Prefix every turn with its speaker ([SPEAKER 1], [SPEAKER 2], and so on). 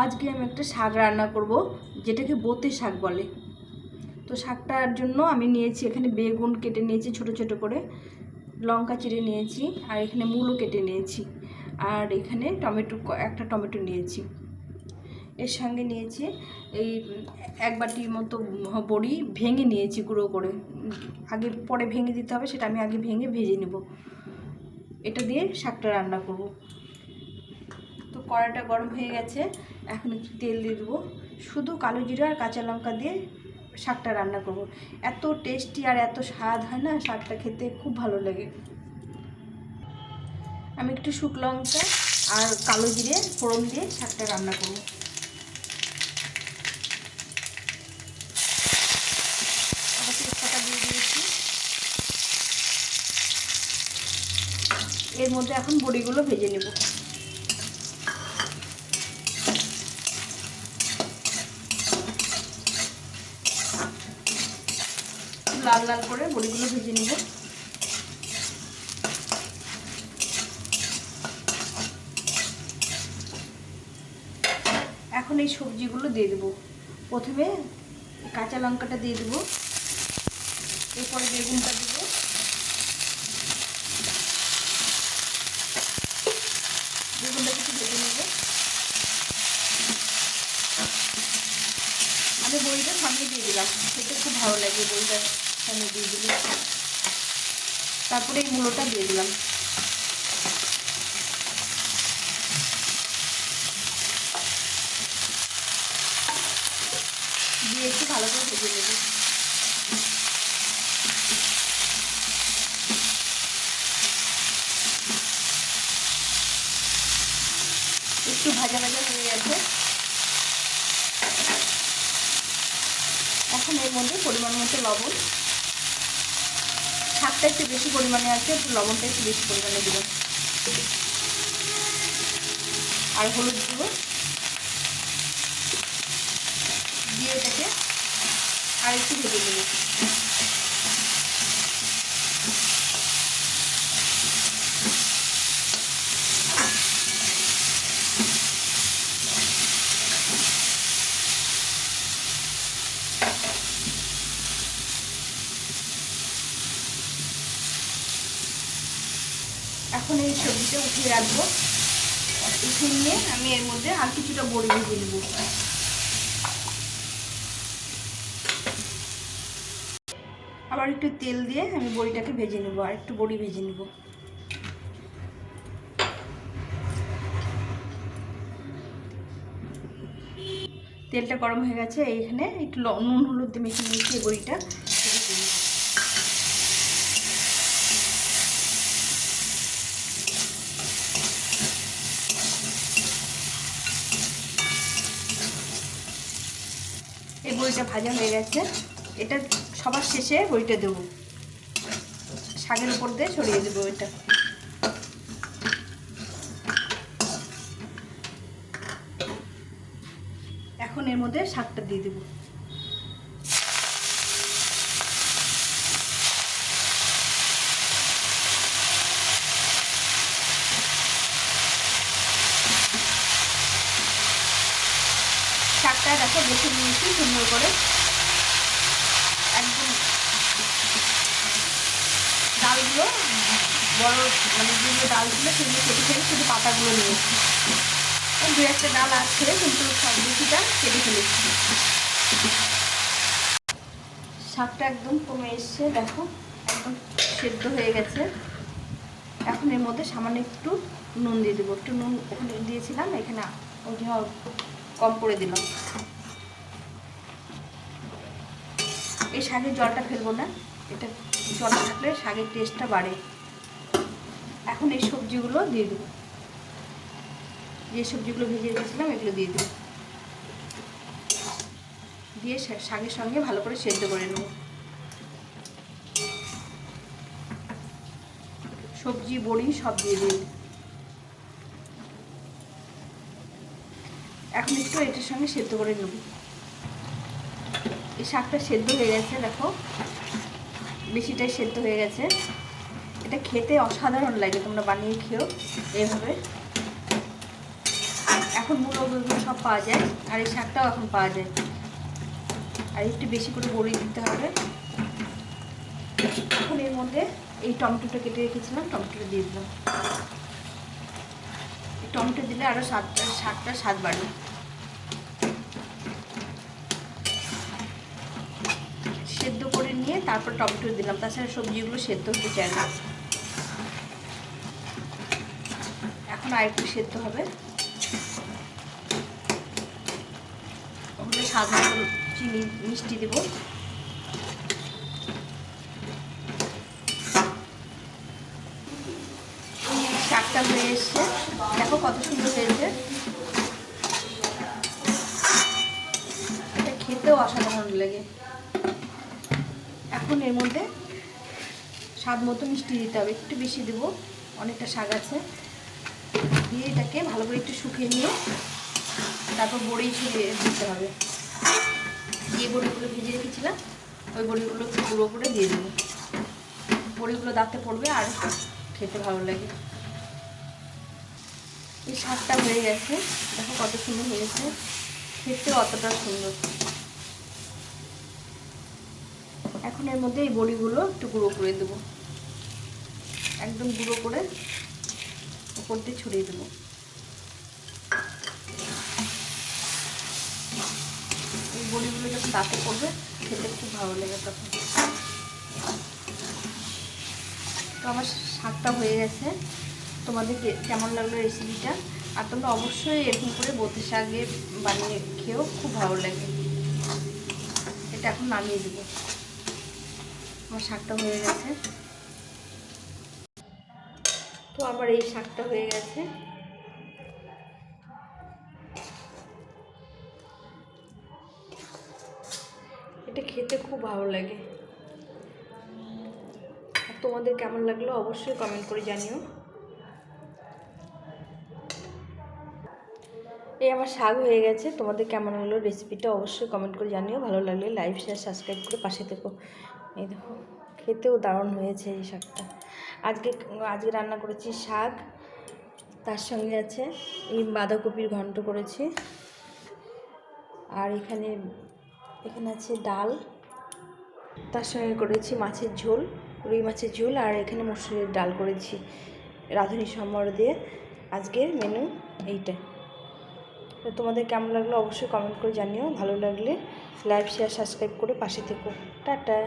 [SPEAKER 1] আজকে আমি একটা শাক রান্না করব, যেটাকে বোতে শাক বলে। তো শাকটার জন্য আমি নিয়েছি, এখানে বেগুন কেটে নিয়েছি ছোট ছোট করে, লঙ্কা চিড়ে নিয়েছি, আর এখানে মূলো কেটে নিয়েছি, আর এখানে টমেটো একটা টমেটো নিয়েছি। এর সঙ্গে নিয়েছি এই এক বাটির মতো বড়ি ভেঙে নিয়েছি গুঁড়ো করে। আগে পরে ভেঙে দিতে হবে, সেটা আমি আগে ভেঙে ভেজে নেব। এটা দিয়ে শাকটা রান্না করব। তো কড়াইটা গরম হয়ে গেছে, এখন একটু তেল দিয়ে দেবো। শুধু কালো জিরা আর কাঁচা লঙ্কা দিয়ে শাকটা রান্না করব। এত টেস্টি আর এত স্বাদ হয় না, শাকটা খেতে খুব ভালো লাগে। আমি একটু শুকনো লঙ্কা আর কালো জিরে, ফোড়ন দিয়ে শাকটা রান্না করব। এর মধ্যে এখন বড়িগুলো ভেজে নেব। লাল লাল করে বড়িগুলো ভেজে নেব। এখন এই সবজিগুলো দিয়ে দেবো। প্রথমে কাঁচা লঙ্কাটা দিয়ে দেবো। এরপরে বেগুনটা দেবো। বেগুনটা কিছু ভেজে নেব। আমি বড়িটা সামনে দিয়ে দিলাম। খেতে খুব ভালো লাগে বড়িটা। সামনে দিয়ে দিলে তারপরে এই মূলোটা দিয়ে দিলাম। দিয়ে একটু ভালো করে ভেজে নেব। একটু ভাজা ভাজা হয়ে গেছে। এখন এর মধ্যে পরিমাণ মতো লবণ শাকটা একটু বেশি পরিমাণে আছে, একটু লবণটা একটু বেশি পরিমাণে দিব। আর হলুদ দিব। দিয়ে এটাকে আর একটু ভেজে দেব এখন এই সবজিটা রাখব। উঠিয়ে নিয়ে আমি এর মধ্যে আর কিছুটা বড়ি ভেজে নেব। আবার একটু তেল দিয়ে আমি বড়িটাকে ভেজে নেব আর একটু বড়ি ভেজে নেব। তেলটা গরম হয়ে গেছে, এইখানে একটু নুন, হলুদ দিয়ে মেখে নিয়েছি বড়িটা সেটা দিয়ে দিই। এই বড়িটা ভাজা হয়ে গেছে। এটা সবার শেষে বইটা দেবো। শাকের উপর দিয়ে ছড়িয়ে দেবো এটা। এখন এর মধ্যে শাকটা দিয়ে দেবো। দেখো বেছে নিয়েছি সুন্দর করে। একদম ডালগুলো, বড় মানে যেগুলো ডালগুলো সেগুলো কেটে ফেলে শুধু পাতাগুলো নিয়েছি। দু একটা ডাল আছে, কিন্তু সব বেশিটা কেটে ফেলেছি। শাকটা একদম কমে এসছে, দেখো, একদম সেদ্ধ হয়ে গেছে। এখন এর মধ্যে সামান্য একটু নুন দিয়ে দেবো। একটু নুন, ওখানে দিয়েছিলাম, এখানে ওই কম করে দিলাম। শাকের জলটা ফেলব না। এটা জলটা থাকলে শাকের টেস্টটা বাড়ে। এখন এই সবজিগুলো দিয়ে দেবো। যে সবজিগুলো ভেজে রেখেছিলাম, এগুলো দিয়ে দেবো। দিয়ে শাকের সঙ্গে ভালো করে সেদ্ধ করে নেব। সবজি, বড়ি সব দিয়ে দিই এখন একটু এটার সঙ্গে সেদ্ধ করে নেব। শাকটা সেদ্ধ হয়ে গেছে, দেখো। বেশিটাই সেদ্ধ হয়ে গেছে। এটা খেতে অসাধারণ লাগে, তোমরা বানিয়ে খেও এইভাবে। এখন মূলো বেগুন সব পাওয়া যায়, আর এই শাকটাও এখন পাওয়া যায়। আর একটু বেশি করে বড়ি দিতে হবে। এখন এর মধ্যে এই টমেটোটা কেটে রেখেছিলাম, টমেটোটা দিয়ে দিলাম। টমেটো দিলে আরও স্বাদটা শাকটা স্বাদ বাড়বে সেদ্ধ নিয়ে তারপর টমেটো দিলাম। তাছাড়া সবজিগুলো সেদ্ধ হতে চায় না। এখন আর একটু সেদ্ধ হবে। স্বাদ চিনি, মিষ্টি দেবো। শাকটা হয়ে এসছে। দেখো কত সুন্দর হয়েছে। খেতেও অসাধারণ লাগে। এখন এর মধ্যে স্বাদ মতো মিষ্টি দিতে হবে। একটু বেশি দেবো, অনেকটা শাক আছে। দিয়ে এটাকে ভালো করে একটু শুকিয়ে নিয়ে তারপর বড়ি ছড়িয়ে দিতে হবে। দিয়ে বড়িগুলো ভেজে রেখেছিলাম, ওই বড়িগুলো গুঁড়ো করে দিয়ে দেবো। বড়িগুলো দাঁতে পড়বে আর খেতে ভালো লাগে। এই শাকটা হয়ে গেছে। দেখো কত সুন্দর হয়েছে। খেতে অতটা সুন্দর। এখন এর মধ্যে এই বড়িগুলো একটু গুঁড়ো করে দেবো। একদম গুঁড়ো করে ওপর দিয়ে ছড়িয়ে দেবো। এই বড়িগুলো যখন দাঁতে পড়বে, খেতে খুব ভালো লাগে তখন। তো আমার শাকটা হয়ে গেছে। তোমাদেরকে কেমন লাগল রেসিপিটা আর তোমরা অবশ্যই এরকম করে বলতে শাকে বানিয়ে খেয়েও খুব ভালো লাগে। এটা এখন নামিয়ে দেবো। আমার শাকটা হয়ে গেছে। তো আমার এই শাকটা হয়ে গেছে। এটা খেতে খুব ভালো লাগে। তোমাদের কেমন লাগল অবশ্যই কমেন্ট করে জানিও। এই আমার শাক হয়ে গেছে, তোমাদের কেমন লাগল রেসিপিটা অবশ্যই কমেন্ট করে জানিও। ভালো লাগলে লাইভ শেয়ার সাবস্ক্রাইব করে পাশে থেকো। এই দেখো, খেতেও দারুণ হয়েছে এই শাকটা। আজকে আজকে রান্না করেছি শাক, তার সঙ্গে আছে এই বাঁধাকপির ঘন্ট করেছি। আর এখানে এখানে আছে ডাল, তার সঙ্গে করেছি মাছের ঝোল, রুই মাছের ঝোল, আর এখানে মসুরের ডাল করেছি রাঁধুনি সম্বর দিয়ে। আজকের মেনু এইটা তো তোমাদের কেমন লাগল অবশ্যই কমেন্ট করে জানিও, ভালো লাগলে লাইভ শেয়ার সাবস্ক্রাইব করে পাশে থেকো। টাটা।